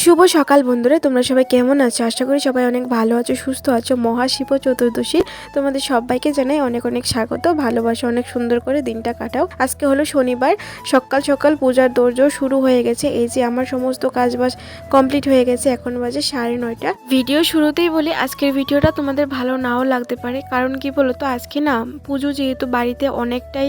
শুভ সকাল বন্ধুরা, তোমরা সবাই কেমন আছো? আশা করি সবাই অনেক ভালো আছো, সুস্থ আছো। মহাশিব চতুর্দশী, তোমাদের সবাইকে জানাই অনেক অনেক স্বাগত, ভালোবাসা অনেক সুন্দর করে দিনটা কাটাও। আজকে হলো শনিবার, সকাল সকাল পূজার দৌড় শুরু হয়ে গেছে। এই যে আমার সমস্ত কাজবাজ কমপ্লিট হয়ে গেছে, এখন বাজে সাড়ে নয়টা। ভিডিও শুরুতেই বলি, আজকের ভিডিওটা তোমাদের ভালো নাও লাগতে পারে। কারণ কি বলো তো আজকে না, পুজো যেহেতু বাড়িতে অনেকটাই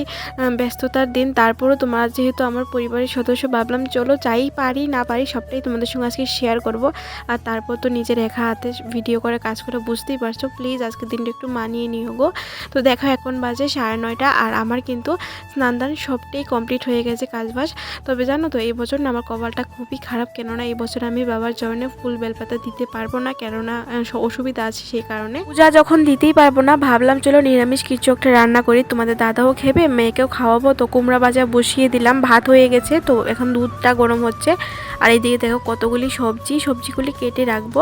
ব্যস্ততার দিন, তারপরও তোমার যেহেতু আমার পরিবারের সদস্য, ভাবলাম চলো চাই পারি না পারি সবটাই তোমাদের সঙ্গে আজকে শেয়ার করব। আর তারপর তো নিজের একা হাতে ভিডিও করে কাজ করে বুঝতেই পারছ। প্লিজ আজকে দিনটা একটু মানিয়ে নিও গো। তো দেখো এখন বাজে সাড়ে নয়টা আর আমার কিন্তু স্নান দান সবটাই কমপ্লিট হয়ে গেছে কাজবাজ তবে জানো তো, এই বছর না আমার কপালটা খুবই খারাপ। কেননা এই বছর আমি বাবার চরণে ফুল বেলপাতা দিতে পারব না। কেননা অসুবিধা আছে সেই কারণে। পূজা যখন দিতেই পারব না, ভাবলাম চলো নিরামিষ কিছু একটা রান্না করি। তোমাদের দাদাও খেবে, মেয়েকেও খাওয়াবো। তো কুমড়া বাজা বসিয়ে দিলাম। ভাত হয়ে গেছে, তো এখন দুধটা গরম হচ্ছে। আর এইদিকে দেখো কতগুলি সবজি সবজিগুলি কেটে রাখব।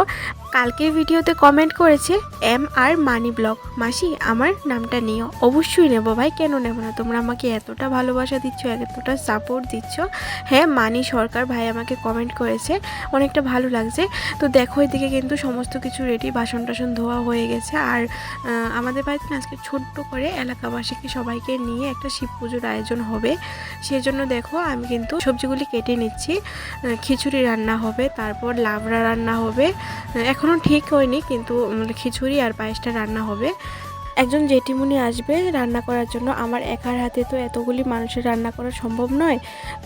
কালকের ভিডিওতে কমেন্ট করেছে এম আর মানি ব্লগ মাসি আমার নামটা নিও। অবশ্যই নেব ভাই কেন নেব না? তোমরা আমাকে এতটা ভালোবাসা দিচ্ছ এতটা সাপোর্ট দিচ্ছ। হ্যাঁ মানি সরকার ভাই আমাকে কমেন্ট করেছে অনেকটা ভালো লাগছে। তো দেখো এদিকে কিন্তু সমস্ত কিছু রেডি বাসন টাসন ধোয়া হয়ে গেছে। আর আমাদের বাড়িতে আজকে ছোট্ট করে এলাকাবাসীকে সবাইকে নিয়ে একটা শিব পুজোর আয়োজন হবে। সেজন্য দেখো আমি কিন্তু সবজিগুলি কেটে নিচ্ছি। খিচুড়ি রান্না হবে তারপর লাবড়া রান্না হবে। আহ, এখনও ঠিক হয়নি, কিন্তু খিচুড়ি আর পায়েসটা রান্না হবে। একজন জেঠিমুনি আসবে রান্না করার জন্য। আমার একার হাতে তো এতগুলি মানুষের রান্না করা সম্ভব নয়।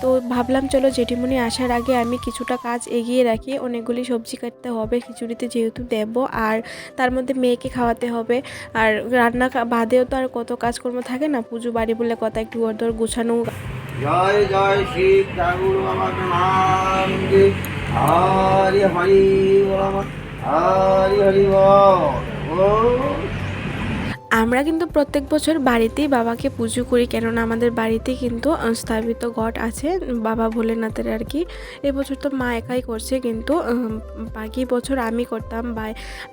তো ভাবলাম, চলো জেঠিমুনি আসার আগে আমি কিছুটা কাজ এগিয়ে রাখি। অনেকগুলি সবজি কাটতে হবে, খিচুড়িতে যেহেতু দেব, আর তার মধ্যে মেয়েকে খাওয়াতে হবে। আর রান্না বাদেও তো আর কত কাজকর্ম থাকে না। পুজো বাড়ি বলে কথা, একটু ওর দর গোছানো। জয় জয় হরি হরি বল হরি হরি বল ও আমরা কিন্তু প্রত্যেক বছর বাড়িতেই বাবাকে পুজো করি, কেননা আমাদের বাড়িতে কিন্তু স্থাপিত ঘট আছে, বাবা ভোলেনাথের আর কি। এবছর তো মা একাই করছে কিন্তু বাকি বছর আমি করতাম বা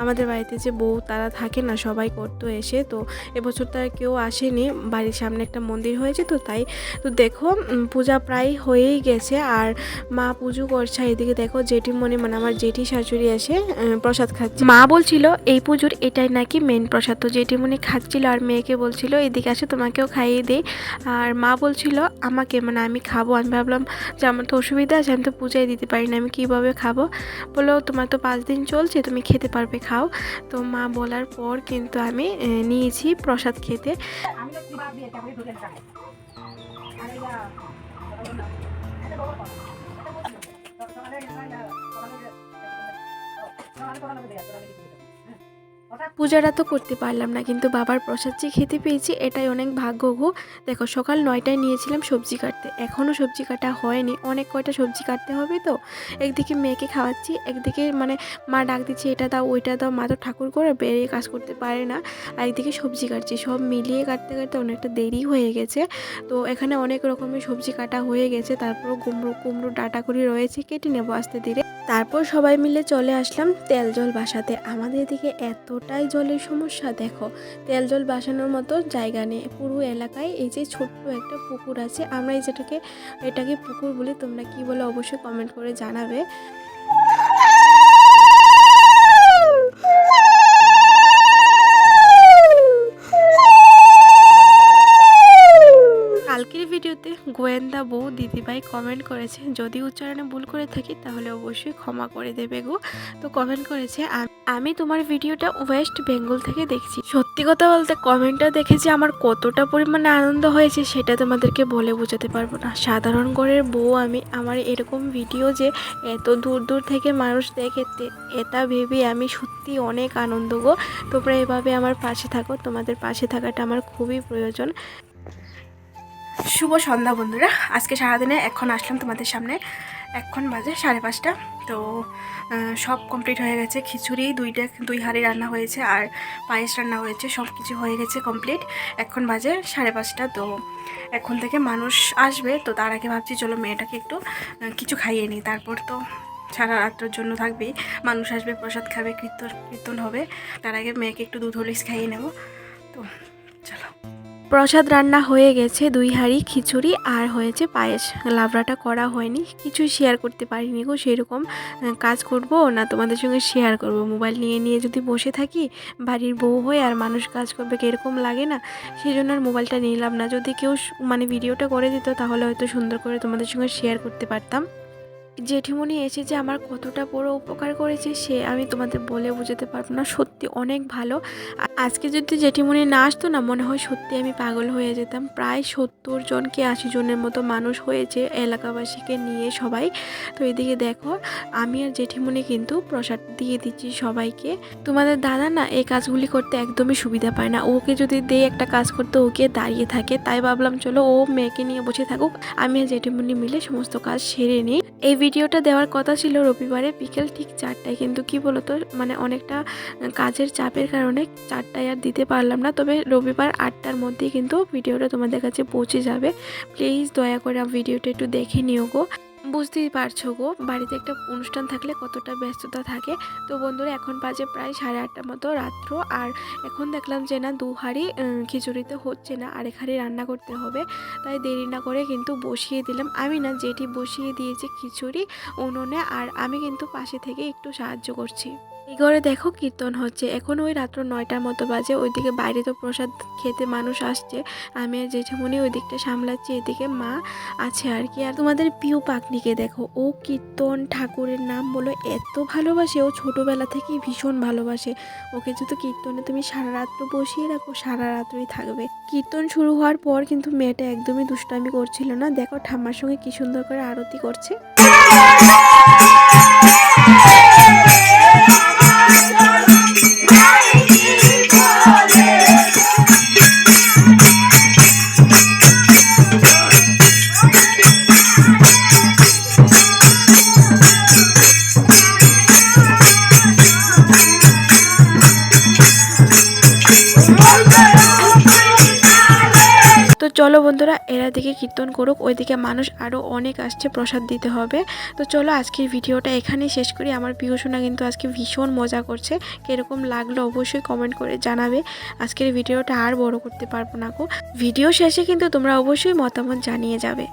আমাদের বাড়িতে যে বউ তারা থাকে না, সবাই করতো এসে, তো এবছর তো কেউ আসেনি, বাড়ির সামনে একটা মন্দির হয়েছে তো তাই, তো দেখো পূজা প্রায় হয়েই গেছে, আর মা পুজো করছে এদিকে দেখো জেঠিমণি মানে আমার জেঠি শাশুড়ি এসে প্রসাদ খাচ্ছে। মা বলছিল, এই পুজোর এটাই নাকি মেন প্রসাদ? তো জেঠিমণি খাচ্ছিল আর মেয়েকে বলছিল, এদিকে আসে, তোমাকেও খাইয়ে দিই। আর মা বলছিল, আমাকে মানে আমি খাব। আমি ভাবলাম যে আমার তো অসুবিধা আছে, আমি তো পূজায় দিতে পারি না, আমি কীভাবে খাব? বলল, তোমার তো পাঁচ দিন চলছে, তুমি খেতে পারবে, খাও। তো মা বলার পর কিন্তু আমি নিয়েছি প্রসাদ খেতে। পূজাটা তো করতে পারলাম না, কিন্তু বাবার প্রসাদ যে খেতে পেয়েছি এটাই অনেক ভাগ্য গো দেখো, সকাল নয়টায় নিয়েছিলাম সবজি কাটতে এখনও সবজি কাটা হয়নি, অনেক কয়টা সবজি কাটতে হবে তো। একদিকে মেয়েকে খাওয়াচ্ছি, একদিকে মানে মা ডাক দিচ্ছে, এটা দাও, ওইটা দাও। মা তো ঠাকুর করে বেরিয়ে কাজ করতে পারে না। আর একদিকে সবজি কাটছি, সব মিলিয়ে কাটতে কাটতে অনেকটা দেরি হয়ে গেছে। তো এখানে অনেক রকমের সবজি কাটা হয়ে গেছে তারপর কুমড়ো কুমড়ো ডাটা করে রয়েছে, কেটে নেব আস্তে ধীরে। তারপর সবাই মিলে চলে আসলাম তেল জল বাসাতে। আমাদের এদিকে এতটাই জলের সমস্যা, দেখো তেল জল বাসানোর মতো জায়গা নেই। পুরো এলাকায় এই যে ছোট্ট একটা পুকুর আছে, আমরা এই যেটাকে, এটাকে পুকুর বলি, তোমরা কি বলে অবশ্যই কমেন্ট করে জানাবে। ভিডিওতে গোয়েন্দা বউ দিদিভাই কমেন্ট করেছে, যদি উচ্চারণে ভুল করে থাকি তাহলে অবশ্যই ক্ষমা করে দেবে গো। তো কমেন্ট করেছে, "আম- তোমার ভিডিওটা ওয়েস্ট বেঙ্গল থেকে দেখছি। সত্যি কথা বলতে কমেন্টটা দেখে যে আমার কতটা পরিমাণে আনন্দ হয়েছে সেটা তোমাদেরকে বলে বোঝাতে পারব না। সাধারণ ঘরের বউ আমি, আমার এরকম ভিডিও যে এত দূর দূর থেকে মানুষ দেখে এটা ভেবে আমি সত্যি অনেক আনন্দ গো। তোমরা এভাবে আমার পাশে থাকো। তোমাদের পাশে থাকাটা আমার খুবই প্রয়োজন। শুভ সন্ধ্যা বন্ধুরা। আজকে সারাদিনে এখন আসলাম তোমাদের সামনে। এখন বাজে সাড়ে পাঁচটা। তো সব কমপ্লিট হয়ে গেছে। খিচুড়ি, দুইটা, দুই হাঁড়ি রান্না হয়েছে আর পায়েস রান্না হয়েছে। সব কিছু হয়ে গেছে কমপ্লিট এখন বাজে সাড়ে পাঁচটা। তো, এখন থেকে মানুষ আসবে। তো, তার আগে ভাবছি চলো মেয়েটাকে একটু কিছু খাইয়ে নিই। তারপর তো সারা রাত্রের জন্য থাকবেই। মানুষ আসবে, প্রসাদ খাবে, কীর্তন কীর্তন হবে। তার আগে মেয়েকে একটু দুধ হলিস খাইয়ে নেব। তো, চলো। প্রসাদ রান্না হয়ে গেছে, দুই হাঁড়ি খিচুড়ি, আর হয়েছে পায়েস। লাবড়াটা করা হয়নি, কিছুই শেয়ার করতে পারিনি গো, সেরকম কাজ করব না, তোমাদের সঙ্গে শেয়ার করব। মোবাইল নিয়ে নিয়ে যদি বসে থাকি, বাড়ির বউ হয়ে আর মানুষ কাজ করবে, কীরকম লাগে না? সেই জন্য আর মোবাইলটা নিলাম না। যদি কেউ মানে ভিডিওটা করে দিত, তাহলে হয়তো সুন্দর করে তোমাদের সঙ্গে শেয়ার করতে পারতাম। জেঠিমণি এসে যে আমার কতটা বড় উপকার করেছে, সে আমি তোমাদের বলে বোঝাতে পারব না। সত্যি অনেক ভালো। আ- আজকে যদি জেঠিমণি না আসতো না, মনে হয় সত্যি আমি পাগল হয়ে যেতাম। প্রায় সত্তর জন কি আশি জনের মতো মানুষ হয়েছে এলাকাবাসীকে নিয়ে সবাই। তো এদিকে দেখো, আমি আর জেঠিমণি কিন্তু প্রসাদ দিয়ে দিচ্ছি সবাইকে। তোমাদের দাদা না এই কাজগুলি করতে একদমই সুবিধা পায় না। ওকে যদি দেই একটা কাজ করতে, ওকে দাঁড়িয়ে থাকে। তাই ভাবলাম, চলো ও মেয়েকে নিয়ে বসে থাকুক। আমি আর জেঠিমণি মিলে সমস্ত কাজ সেরে নিই। এই ভিডিওটা দেওয়ার কথা ছিল রবিবারে বিকেল ঠিক চারটায়। কিন্তু কি বলতো মানে অনেকটা কাজের চাপের কারণে চারটায় আর দিতে পারলাম না। তবে রবিবার আটটার মধ্যেই কিন্তু ভিডিওটা তোমাদের কাছে পৌঁছে যাবে। প্লিজ দয়া করে ভিডিওটা একটু দেখে নিও গো। বুঝতেই পারছ গো, বাড়িতে একটা অনুষ্ঠান থাকলে কতটা ব্যস্ততা থাকে। তো বন্ধুরা, এখন বাজে প্রায় সাড়ে আটটার মতো রাত্র। আর এখন দেখলাম যে না, দু হাঁড়ি খিচুড়িতে হচ্ছে না, আরেক হাঁড়ি রান্না করতে হবে। তাই দেরি না করে কিন্তু বসিয়ে দিলাম। আমি না যেটি বসিয়ে দিয়েছি খিচুড়ি, উনুনে, আর আমি কিন্তু পাশে থেকে একটু সাহায্য করছি। এই ঘরে দেখো কীর্তন হচ্ছে। এখন ওই রাত্র নয়টার মতো বাজে, ওইদিকে বাইরে তো প্রসাদ খেতে মানুষ আসছে। আমি আর জেঠুমনি ওই দিকটা সামলাচ্ছি, এদিকে মা আছে আর কি। আর তোমাদের পিউ পাকনিকে দেখো, ও কীর্তন ঠাকুরের নাম বলো, এত ভালোবাসে। ও ছোটোবেলা থেকেই ভীষণ ভালোবাসে। ওকে যদি কীর্তনে তুমি সারা রাত্র বসিয়ে রাখো, সারা রাত্রই থাকবে। কীর্তন শুরু হওয়ার পর কিন্তু মেয়েটা একদমই দুষ্টামি করছিল না। দেখো ঠাম্মার সঙ্গে কি সুন্দর করে আরতি করছে। চলো বন্ধুরা, এরা দিকে কীর্তন করুক, ওইদিকে মানুষ আরও অনেক আসছে, প্রসাদ দিতে হবে। তো চলো আজকের ভিডিওটা এখানেই শেষ করি। আমার প্রিয় সোনা কিন্তু আজকে ভীষণ মজা করছে। কীরকম লাগল অবশ্যই কমেন্ট করে জানাবে। আজকের ভিডিওটা আর বড় করতে পারব না গো। ভিডিও শেষে কিন্তু তোমরা অবশ্যই মতামত জানিয়ে যাবে।